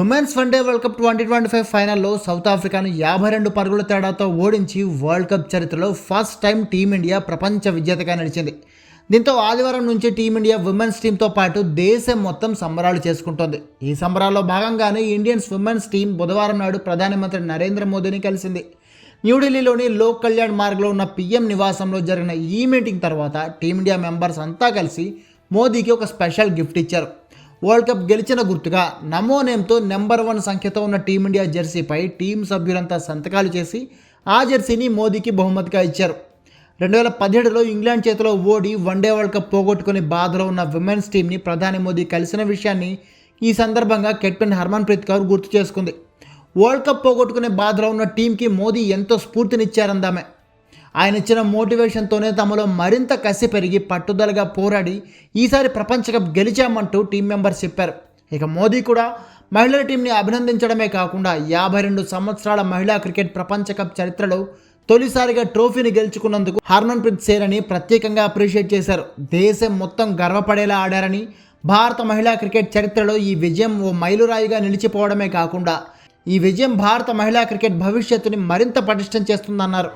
Women's one day world cup twenty twenty five ఫైనల్లో South ఆఫ్రికాను యాభై రెండు పరుగుల తేడాతో ఓడించి వరల్డ్ కప్ చరిత్రలో ఫస్ట్ టైం టీమిండియా ప్రపంచ విజేతగా నిలిచింది. దీంతో ఆదివారం నుంచి టీమిండియా ఉమెన్స్ టీంతో పాటు దేశం మొత్తం సంబరాలు చేసుకుంటోంది. ఈ సంబరాల్లో భాగంగానే ఇండియన్స్ ఉమెన్స్ టీం బుధవారం నాడు ప్రధానమంత్రి నరేంద్ర మోదీని కలిసింది. న్యూఢిల్లీలోని లోక్ కళ్యాణ్ మార్గ్లో ఉన్న పీఎం నివాసంలో జరిగిన ఈ మీటింగ్ తర్వాత టీమిండియా మెంబర్స్ అంతా కలిసి మోదీకి ఒక స్పెషల్ గిఫ్ట్ ఇచ్చారు. వరల్డ్ కప్ గెలిచిన గుర్తుగా నమో నేమ్తో నెంబర్ వన్ సంఖ్యతో ఉన్న టీమిండియా జెర్సీపై టీం సభ్యులంతా సంతకాలు చేసి ఆ జెర్సీని మోదీకి బహుమతిగా ఇచ్చారు. రెండు వేల పదిహేడులో ఇంగ్లాండ్ చేతిలో ఓడి వన్డే వరల్డ్ కప్ పోగొట్టుకుని బాధలో ఉన్న విమెన్స్ టీంని ప్రధాని మోదీ కలిసిన విషయాన్ని ఈ సందర్భంగా కెప్టెన్ హర్మన్ ప్రీత్ కౌర్ గుర్తు చేసుకుంది. వరల్డ్ కప్ పోగొట్టుకునే బాధలో ఉన్న టీంకి మోదీ ఎంతో స్ఫూర్తినిచ్చారందామె. ఆయన ఇచ్చిన మోటివేషన్తోనే తమలో మరింత కసి పెరిగి పట్టుదలగా పోరాడి ఈసారి ప్రపంచ కప్ గెలిచామంటూ టీం మెంబర్స్ చెప్పారు. ఇక మోదీ కూడా మహిళల టీంని అభినందించడమే కాకుండా యాభై రెండు సంవత్సరాల మహిళా క్రికెట్ ప్రపంచ కప్ చరిత్రలో తొలిసారిగా ట్రోఫీని గెలుచుకున్నందుకు హర్మన్ప్రీత్ సేర్ సేరని ప్రత్యేకంగా అప్రిషియేట్ చేశారు. దేశం మొత్తం గర్వపడేలా ఆడారని భారత మహిళా క్రికెట్ చరిత్రలో ఈ విజయం ఓ మైలురాయిగా నిలిచిపోవడమే కాకుండా ఈ విజయం భారత మహిళా క్రికెట్ భవిష్యత్తుని మరింత పటిష్టం చేస్తుందన్నారు.